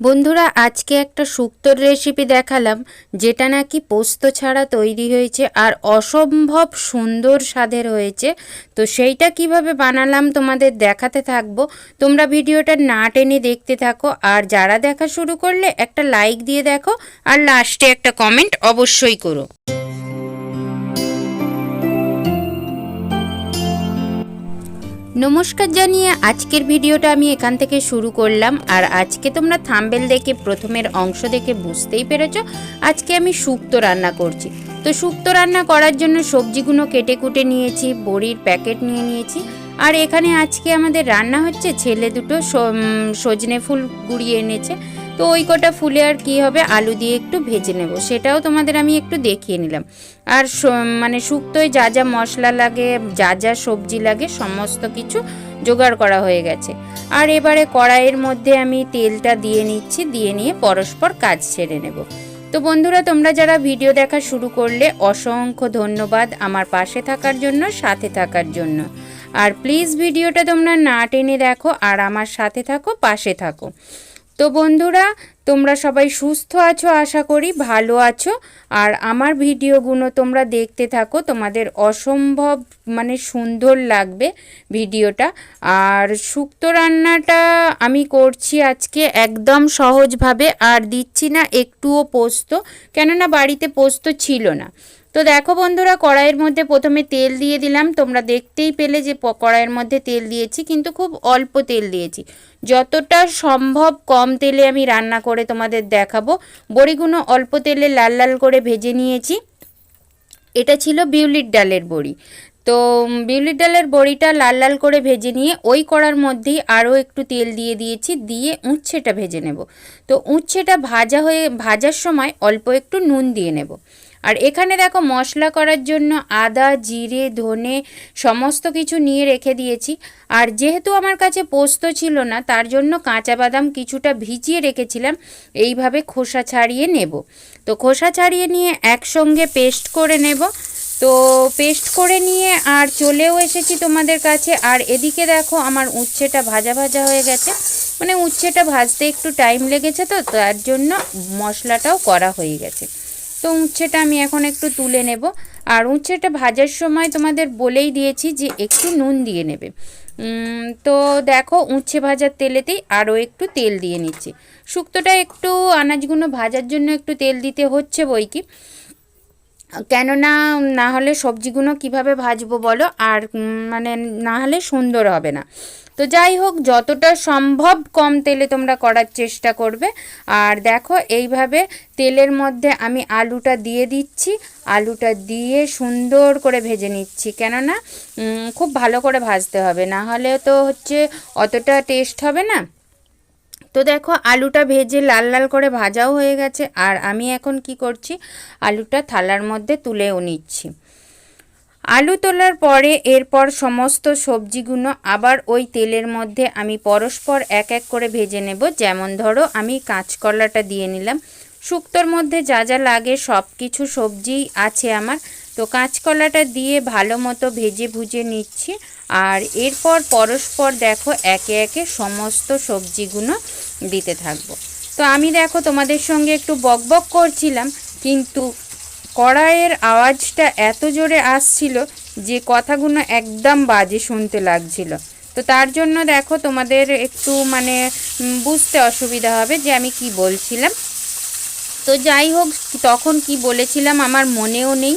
বন্ধুরা, আজকে একটা শুক্তোর রেসিপি দেখালাম, যেটা নাকি পোস্ত ছাড়া তৈরি হয়েছে আর অসম্ভব সুন্দর স্বাদের হয়েছে। তো সেইটা কীভাবে বানালাম তোমাদের দেখাতে থাকব। তোমরা ভিডিওটা না টেনে দেখতে থাকো, আর যারা দেখা শুরু করলে একটা লাইক দিয়ে দেখো, আর লাস্টে একটা কমেন্ট অবশ্যই করো। নমস্কার জানিয়ে আজকের ভিডিওটা আমি এখান থেকে শুরু করলাম। আর আজকে তোমরা থাম্বেল দেখে প্রথমের অংশ দেখে বুঝতেই পেরেছ, আজকে আমি শুক্তো রান্না করছি। তো শুক্তো রান্না করার জন্য সবজিগুলো কেটে কুটে নিয়েছি, বড়ির প্যাকেট নিয়ে নিয়েছি। আর এখানে আজকে আমাদের রান্না হচ্ছে, ছেলে দুটো সজনে ফুল গুড়িয়ে এনেছে। তো ওই কটা ফুলে আর কি হবে? আলু দিয়ে একটু ভেজে নেব। সেটাও তোমাদের আমি একটু দেখিয়ে নিলাম। আর মানে শুক্তোয় যা যা মশলা লাগে, যা যা সবজি লাগে, সমস্ত কিছু জোগাড় করা হয়ে গেছে। আর এবারে কড়াইয়ের মধ্যে আমি তেলটা দিয়ে নিচ্ছি, দিয়ে নিয়ে পরস্পর কাজ ছেড়ে নেব। তো বন্ধুরা, তোমরা যারা ভিডিও দেখা শুরু করলে, অসংখ্য ধন্যবাদ আমার পাশে থাকার জন্য, সাথে থাকার জন্য। আর প্লিজ ভিডিওটা তোমরা না টেনে দেখো, আর আমার সাথে থাকো, পাশে থাকো। তো বন্ধুরা, তোমরা সবাই সুস্থ আছো, আশা করি ভালো আছো। আর আমার ভিডিওগুলো তোমরা দেখতে থাকো, তোমাদের অসম্ভব মানে সুন্দর লাগবে ভিডিওটা। আর শুক্তো রান্নাটা আমি করছি আজকে একদম সহজভাবে, আর দিচ্ছি না একটুও পোস্ত, কেননা বাড়িতে পোস্ত ছিল না। তো দেখো বন্ধুরা, কড়াইয়ের মধ্যে প্রথমে তেল দিয়ে দিলাম। তোমরা দেখতেই পেলে যে কড়াইয়ের মধ্যে তেল দিয়েছি, কিন্তু খুব অল্প তেল দিয়েছি। যতটা সম্ভব কম তেলে আমি রান্না করে তোমাদের দেখাবো। বড়িগুলো অল্প তেলে লাল লাল করে ভেজে নিয়েছি। এটা ছিল বিউলির ডালের বড়ি। তো বিউলির ডালের বড়িটা লাল লাল করে ভেজে নিয়ে ওই কড়ার মধ্যেই আরও একটু তেল দিয়ে দিয়েছি, দিয়ে উচ্ছেটা ভেজে নেব। তো উচ্ছেটা ভাজা হয়ে, ভাজার সময় অল্প একটু নুন দিয়ে নেব। আর এখানে দেখো মশলা করার জন্য আদা, জিরে, ধনে সমস্ত কিছু নিয়ে রেখে দিয়েছি। আর যেহেতু আমার কাছে পোস্ত ছিল না, তার জন্য কাঁচা বাদাম কিছুটা ভিজিয়ে রেখেছিলাম। এইভাবে খোসা ছাড়িয়ে নেব। তো খোসা ছাড়িয়ে নিয়ে একসঙ্গে পেস্ট করে নেব। তো পেস্ট করে নিয়ে আর চলেও এসেছি তোমাদের কাছে। আর এদিকে দেখো আমার উচ্ছেটা ভাজা ভাজা হয়ে গেছে। মানে উচ্ছেটা ভাজতে একটু টাইম লেগেছে তো, তার জন্য মশলাটাও করা হয়ে গেছে। তো উঁচ্ছেটা আমি এখন একটু তুলে নেব। আর উঁচ্ছেটা ভাজার সময় তোমাদের বলেই দিয়েছি যে একটু নুন দিয়ে নেবে। তো দেখো উঁচ্ছে ভাজার তেলেতেই আরও একটু তেল দিয়ে নিচ্ছি। শুক্তোটা একটু আনাজগুলো ভাজার জন্য একটু তেল দিতে হচ্ছে বই কি কেননা না হলে সবজিগুলো কীভাবে ভাজবো বলো? আর মানে না হলে সুন্দর হবে না। তো যাই হোক, যতটা সম্ভব কম তেলে তোমরা করার চেষ্টা করবে। আর দেখো, এইভাবে তেলের মধ্যে আমি আলুটা দিয়ে দিচ্ছি। আলুটা দিয়ে সুন্দর করে ভেজে নিচ্ছি। কেননা খুব ভালো করে ভাজতে হবে। না হলে তো হচ্ছে অতটা টেস্ট হবে না। তো দেখো, আলুটা ভেজে লাল লাল করে ভাজাও হয়ে গেছে। আর আমি এখন কি করছি, আলুটা থালার মধ্যে তুলেও নিচ্ছি। আলু তোলার পরে এরপর সমস্ত সবজিগুলো আবার ওই তেলের মধ্যে আমি পরস্পর এক এক করে ভেজে নেব। যেমন ধরো, আমি কাঁচকলাটা দিয়ে নিলাম। শুক্তোর মধ্যে যা যা লাগে সব কিছু সবজি আছে আমার। তো কাঁচকলাটা দিয়ে ভালো মতো ভেজে ভুজে নিচ্ছি। আর এরপর পরস্পর দেখো একে একে সমস্ত সবজিগুলো দিতে থাকব। তো আমি দেখো তোমাদের সঙ্গে একটু বকবক করছিলাম, কিন্তু কড়াইয়ের আওয়াজটা এত জোরে আসছিল যে কথাগুলো একদম বাজে শুনতে লাগছিল। তো তার জন্য দেখো তোমাদের একটু মানে বুঝতে অসুবিধা হবে যে আমি কি বলছিলাম। তো যাই হোক, তখন কি বলেছিলাম আমার মনেও নেই।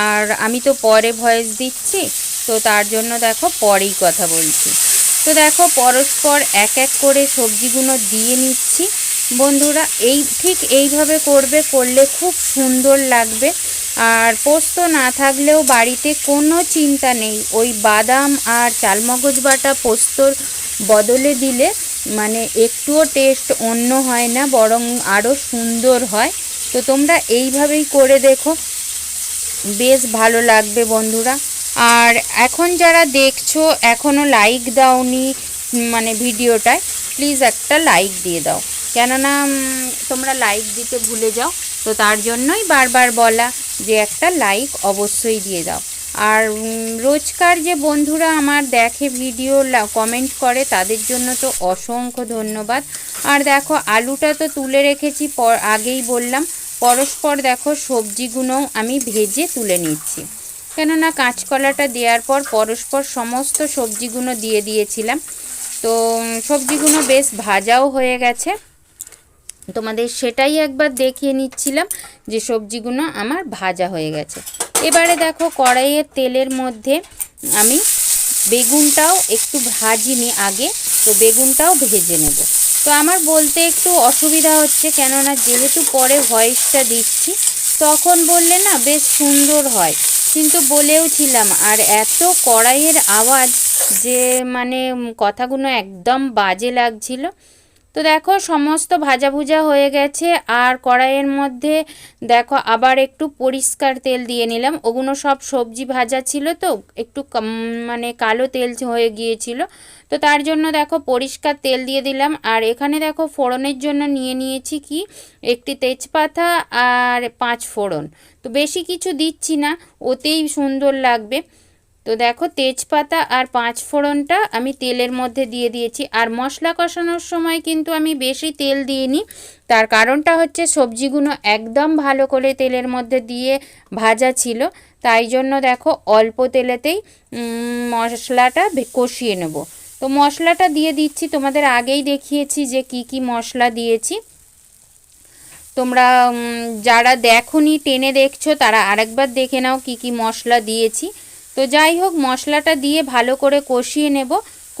আর আমি তো পরে ভয়েস দিচ্ছি, তো তার জন্য দেখো পরেই কথা বলছি। তো দেখো পরস্পর এক এক করে সবজিগুলো দিয়ে নিচ্ছি। বন্ধুরা, এই ঠিক এইভাবে করবে, করলে খুব সুন্দর লাগবে। আর পোস্ত না থাকলেও বাড়িতে কোনো চিন্তা নেই। ওই বাদাম আর চালমগজ বাটা পোস্তর বদলে দিলে মানে একটুও টেস্ট অন্য হয় না, বরং আরও সুন্দর হয়। তো তোমরা এইভাবেই করে দেখো। বেশ ভালো লাগবে বন্ধুরা। আর এখন যারা দেখছ এখনও লাইক দাওনি মানে ভিডিওটায় প্লিজ একটা লাইক দিয়ে দাও। কেননা তোমরা লাইক দিতে ভুলে যাও, তো তার জন্যই বারবার বলা যে একটা লাইক অবশ্যই দিয়ে দাও। আর রোজকার যে বন্ধুরা আমার দেখে ভিডিও কমেন্ট করে, তাদের জন্য তো অসংখ্য ধন্যবাদ। আর দেখো, আলুটা তো তুলে রেখেছি আগেই বললাম। পরস্পর দেখো সবজিগুলোও আমি ভেজে তুলে নিচ্ছি। কেননা কাঁচকলাটা দেওয়ার পর পরস্পর সমস্ত সবজিগুলো দিয়ে দিয়েছিলাম। তো সবজিগুলো বেশ ভাজাও হয়ে গেছে। তোমাদের সেটাই একবার দেখিয়ে নিচ্ছিলাম যে সবজিগুলো আমার ভাজা হয়ে গেছে। এবারে দেখো কড়াইয়ের তেলের মধ্যে আমি বেগুনটাও একটু ভাজিনি আগে, তো বেগুনটাও ভেজে নেব। তো আমার বলতে একটু অসুবিধা হচ্ছে কেননা যেহেতু পরে ভয়েসটা দিচ্ছি, তখন বললে না বেশ সুন্দর হয়। কিন্তু বলেও ছিলাম আর এত কড়াইয়ের আওয়াজ যে মানে কথাগুলো একদম বাজে লাগছিল তো দেখো সমস্ত ভাজা ভুজা হয়ে গেছে আর কড়াইয়ের মধ্যে দেখো আবার একটু পরিষ্কার তেল দিয়ে নিলাম। ওগুলো সব সবজি ভাজা ছিল তো, একটু মানে কালো তেল হয়ে গিয়েছিল। তো তার জন্য দেখো পরিষ্কার তেল দিয়ে দিলাম। আর এখানে দেখো ফোড়নের জন্য নিয়ে নিয়েছি কি? একটি তেজপাতা আর পাঁচ ফোড়ন। তো বেশি কিছু দিচ্ছি না, ওতেই সুন্দর লাগবে। তো দেখো তেজপাতা আর পাঁচ ফোড়নটা আমি তেলের মধ্যে দিয়ে দিয়েছি। আর মশলা কষানোর সময় কিন্তু আমি বেশি তেল দিইনি। তার কারণটা হচ্ছে সবজিগুলো একদম ভালো করে তেলের মধ্যে দিয়ে ভাজা ছিল। তাই জন্য দেখো অল্প তেলেতেই মশলাটা কষিয়ে নেব। তো মশলাটা দিয়ে দিচ্ছি। তোমাদের আগেই দেখিয়েছি যে কি কি মশলা দিয়েছি। তোমরা যারা দেখোনি, টেনে দেখছ, তারা আরেকবার দেখে নাও কি কি মশলা দিয়েছি। তো যাই হোক, মশলাটা দিয়ে ভালো করে কষিয়ে নেব।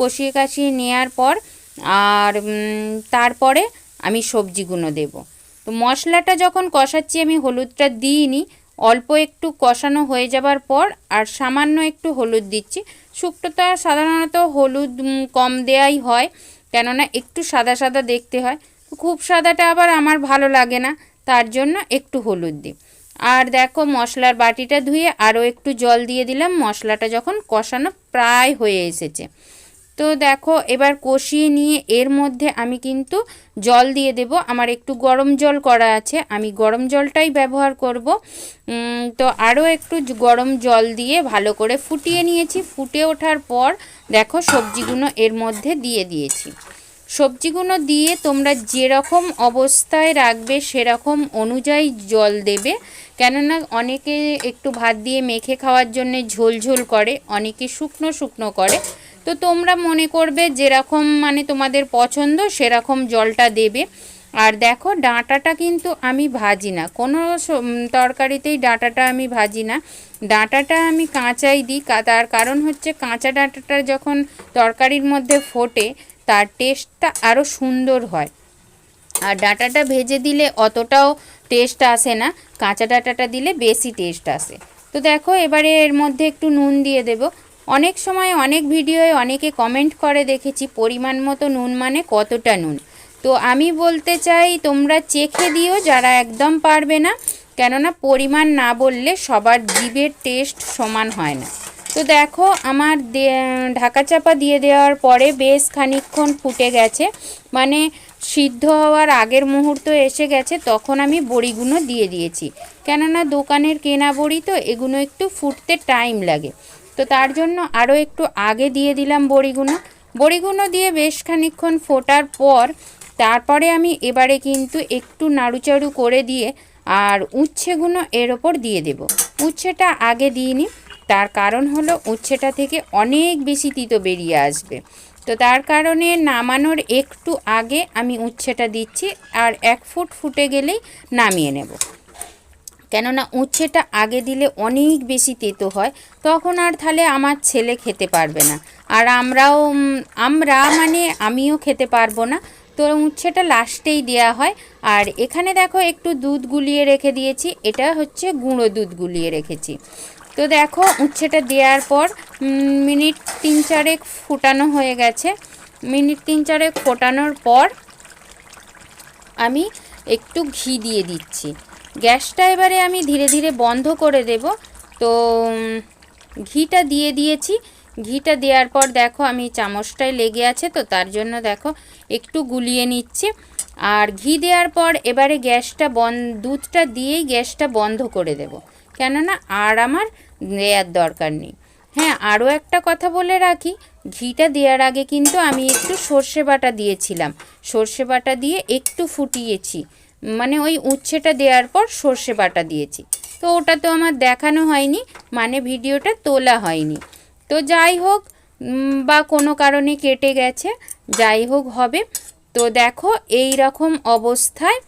কষিয়ে কাশিয়ে নেওয়ার পর আর তারপরে আমি সবজিগুলো দেব। তো মশলাটা যখন কষাচ্ছি, আমি হলুদটা দিইনি। অল্প একটু কষানো হয়ে যাবার পর আর সামান্য একটু হলুদ দিচ্ছি। শুক্তোটা সাধারণত হলুদ কম দেয়াই হয়, কেননা একটু সাদা সাদা দেখতে হয়। খুব সাদাটা আবার আমার ভালো লাগে না, তার জন্য একটু হলুদ দিই। আর দেখো মশলার বাটিটা ধুয়ে আরও একটু জল দিয়ে দিলাম। মশলাটা যখন কষানো প্রায় হয়ে এসেছে। তো দেখো এবার কষিয়ে নিয়ে এর মধ্যে আমি কিন্তু জল দিয়ে দেব। আমার একটু গরম জল করা আছে। আমি গরম জলটাই ব্যবহার করব। তো আরও একটু গরম জল দিয়ে ভালো করে ফুটিয়ে নিয়েছি। ফুটে ওঠার পর দেখো সবজিগুলো এর মধ্যে দিয়ে দিয়েছি। সবজিগুলো দিয়ে তোমরা যেরকম অবস্থায় রাখবে সেরকম অনুযায়ী জল দেবে। কেননা অনেকে একটু ভাত দিয়ে মেখে খাওয়ার জন্য ঝোল ঝোল করে, অনেকে শুকনো শুকনো করে। তো তোমরা মনে করবে যেরকম মানে তোমাদের পছন্দ সেরকম জলটা দেবে। আর দেখো ডাঁটাটা কিন্তু আমি ভাজি না। কোনো তরকারিতেই ডাঁটাটা আমি ভাজি না। ডাঁটাটা আমি কাঁচাই দিই তার কারণ হচ্ছে কাঁচা ডাঁটাটা যখন তরকারির মধ্যে ফোটে তার টেস্টটা আরও সুন্দর হয়। আর ডাঁটাটা ভেজে দিলে অতটাও টেস্ট আসে না, কাঁচা ডাঁটাটা দিলে বেশি টেস্ট আসে। তো দেখো, এবারে এর মধ্যে একটু নুন দিয়ে দেব। অনেক সময় অনেক ভিডিওয়ে অনেকে কমেন্ট করে, দেখেছি পরিমাণ মতো নুন মানে কতটা নুন? তো আমি বলতে চাই, তোমরা চেখে দিও যারা একদম পারবে না। কেননা পরিমাণ না বললে সবার জিভের টেস্ট সমান হয় না। তো দেখো, আমার ঢাকা চাপা দিয়ে দেওয়ার পরে বেশ খানিকক্ষণ ফুটে গেছে। মানে সিদ্ধ হওয়ার আগের মুহূর্ত এসে গেছে, তখন আমি বড়িগুলো দিয়ে দিয়েছি। কেননা দোকানের কেনা বড়ি তো, এগুলো একটু ফুটতে টাইম লাগে। তো তার জন্য আরও একটু আগে দিয়ে দিলাম বড়িগুলো। বড়িগুলো দিয়ে বেশ খানিকক্ষণ ফোটার পর, তারপরে আমি এবারে কিন্তু একটু নাড়ুচাড়ু করে দিয়ে আর উচ্ছেগুলো এর ওপর দিয়ে দেব। উচ্ছেটা আগে দিইনি তার কারণ হলো উচ্ছেটা থেকে অনেক বেশি তিতো বেরিয়ে আসবে। তো তার কারণে নামানোর একটু আগে আমি উচ্ছেটা দিচ্ছি আর এক ফুট ফুটে গেলেই নামিয়ে নেব। কেননা উচ্ছেটা আগে দিলে অনেক বেশি তেতো হয়, তখন আর তাহলে আমার ছেলে খেতে পারবে না। আর আমরাও আমরা মানে আমিও খেতে পারব না। তো উচ্ছেটা লাস্টেই দেওয়া হয়। আর এখানে দেখো একটু দুধ গুলিয়ে রেখে দিয়েছি, এটা হচ্ছে গুঁড়ো দুধ গুলিয়ে রেখেছি। তো দেখো উচ্ছেটা দেওয়ার পর মিনিট তিন চারেক ফুটানো হয়ে গেছে। মিনিট তিন চারেক ফোটানোর পর আমি একটু ঘি দিয়ে দিচ্ছি। গ্যাসটা এবারে আমি ধীরে ধীরে বন্ধ করে দেব। তো ঘিটা দিয়ে দিয়েছি। ঘিটা দেওয়ার পর দেখো আমি চামচটায় লেগে আছে, তো তার জন্য দেখো একটু গুলিয়ে নিচ্ছি। আর ঘি দেওয়ার পর এবারে গ্যাসটা বন, দুধটা দিয়েই গ্যাসটা বন্ধ করে দেব। কেননা আর আমার দেওয়ার দরকার নেই। হ্যাঁ আরও একটা কথা বলে রাখি, ঘিটা দেওয়ার আগে কিন্তু আমি একটু সর্ষে বাটা দিয়েছিলাম। সর্ষে বাটা দিয়ে একটু ফুটিয়েছি। মানে ওই উচ্ছেটা দেওয়ার পর সর্ষে বাটা দিয়েছি। তো ওটা তো আমার দেখানো হয়নি মানে ভিডিওটা তোলা হয়নি। তো যাই হোক বা কোনো কারণে কেটে গেছে, যাই হোক হবে। তো দেখো এই রকম অবস্থায়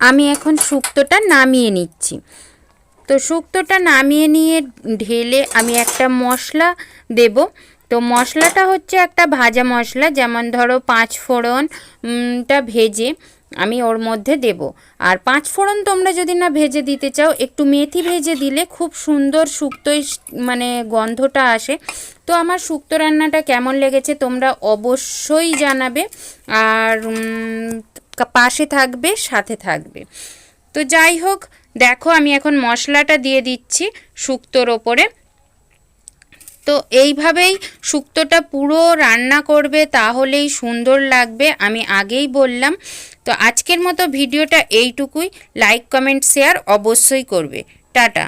আমি এখন শুক্তোটা নামিয়ে নিচ্ছি। তো শুক্তোটা নামিয়ে নিয়ে ঢেলে আমি একটা মশলা দেব। তো মশলাটা হচ্ছে একটা ভাজা মশলা যেমন ধরো পাঁচ ফোড়ন উম, টা ভেজে আমি ওর মধ্যে দেব। আর পাঁচ ফোড়ন তোমরা যদি না ভেজে দিতে চাও একটু মেথি ভেজে দিলে খুব সুন্দর শুক্তোই মানে গন্ধটা আসে। তো আমার শুক্তো রান্নাটা কেমন লেগেছে তোমরা অবশ্যই জানাবে। আর পাশে থাকবে সাথে থাকবে। তো যাই হোক, দেখো আমি এখন মশলাটা দিয়ে দিচ্ছি শুক্তোর ওপরে। তো এইভাবেই শুক্তোটা পুরো রান্না করবে, তাহলেই সুন্দর লাগবে, আমি আগেই বললাম। তো আজকের মতো ভিডিওটা এইটুকুই, লাইক, কমেন্ট, শেয়ার অবশ্যই করবে। টাটা।